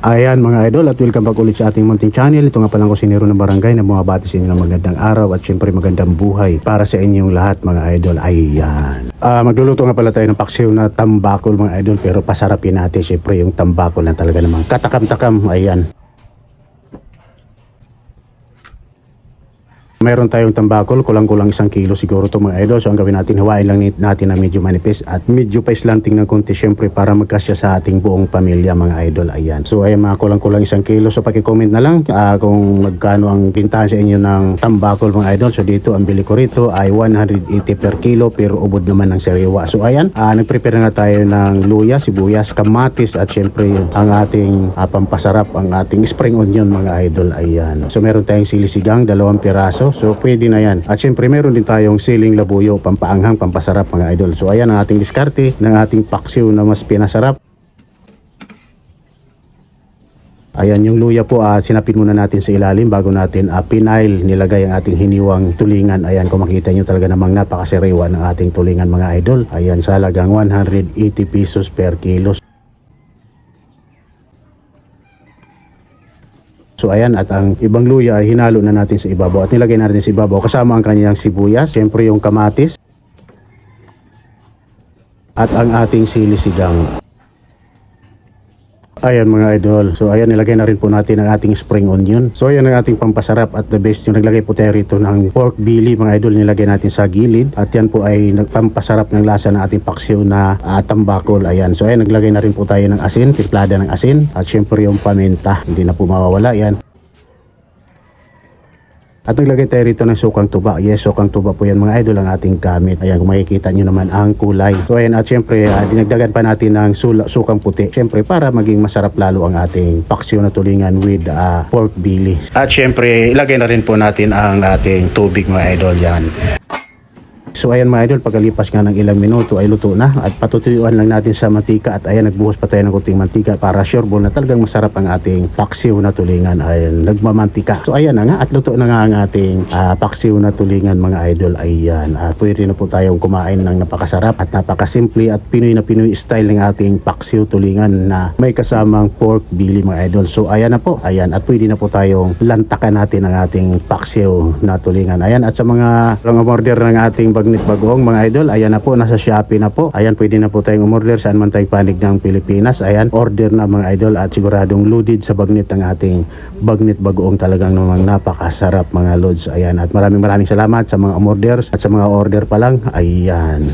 Ayan mga idol at welcome back ulit sa ating munting channel. Ito nga palang kusinero ng barangay na bumabati sa inyo ng magandang araw at syempre magandang buhay para sa inyong lahat mga idol. Ayan. Ah, magluluto nga pala tayo ng paksiw na tambakol mga idol pero pasarapin natin syempre yung tambakol na talaga namang katakam-takam. Ayan. Meron tayong tambakol, kulang-kulang isang kilo siguro to mga idol. So ang gawin natin, hawain lang natin na medyo manipis at medyo pa islanting ng konti syempre para magkasya sa ating buong pamilya mga idol. Ayan. So ayan mga kulang-kulang isang kilo. So paki-comment na lang ah, kung magkano ang pintahan sa inyo ng tambakol mga idol. So dito ang bili ko rito ay 180 per kilo pero ubod naman ng sariwa. So ayan, ah, nagprepare na tayo ng luya, sibuyas, kamatis at syempre ang ating ah, pampasarap, ang ating spring onion mga idol. Ayan. So meron tayong silisigang, dalawang piraso. So pwede na yan. At syempre meron din tayong siling labuyo, pampaanghang, pampasarap mga idol. So ayan ang ating diskarte ng ating paksiw na mas pinasarap. Ayan yung luya po, ah, sinapin muna natin sa ilalim bago natin ah, pinail nilagay ang ating hiniwang tulingan. Ayan kung makita nyo talaga namang napakasariwa ng ating tulingan mga idol. Ayan sa halagang 180 pesos per kilo. So ayan at ang ibang luya ay hinalo na natin sa ibabaw. At nilagay natin sa ibabaw. Kasama ang kanyang sibuyas, siyempre yung kamatis. At ang ating sili-sigang. Ayan mga idol. So ayan nilagay na rin po natin ang ating spring onion. So ayan ang ating pampasarap at the best yung naglagay po tayo rito ng pork belly mga idol nilagay natin sa gilid. At yan po ay nagpampasarap ng lasa ng ating paksiw na uh, tambakol. Ayan. So ayan naglagay na rin po tayo ng asin, timplada ng asin at syempre yung paminta. Hindi na po mawawala yan. At naglagay tayo rito ng sukang tuba. Yes, sukang tuba po yan mga idol ang ating gamit. Ayan, kung makikita nyo naman ang kulay. So ayan, at syempre, ah, dinagdagan pa natin ng sula, sukang puti. Syempre, para maging masarap lalo ang ating paksiw na tulingan with ah, pork belly. At syempre, ilagay na rin po natin ang ating tubig mga idol yan. So ayan mga idol, pagkalipas nga ng ilang minuto ay luto na at patutuyuan lang natin sa mantika at ayan nagbuhos pa tayo ng kunting mantika para sure ball na talagang masarap ang ating paksiw na tulingan ayan nagmamantika. So ayan na nga at luto na nga ang ating ah, paksiw na tulingan mga idol ayan at pwede na po tayong kumain ng napakasarap at napakasimple at Pinoy na Pinoy style ng ating paksiw tulingan na may kasamang pork belly mga idol. So ayan na po, ayan at pwede na po tayong lantakan natin ang ating paksiw na tulingan. Ayan at sa mga lang order ng ating bagnit bagoong mga idol, ayan na po nasa Shopee na po. Ayan pwede na po tayong umorder saan man tayong panig ng Pilipinas. Ayan order na mga idol at siguradong loaded sa bagnit ang ating bagnit bagoong talagang namang napakasarap mga loads. Ayan at maraming maraming salamat sa mga umorders at sa mga order pa lang. Ayan.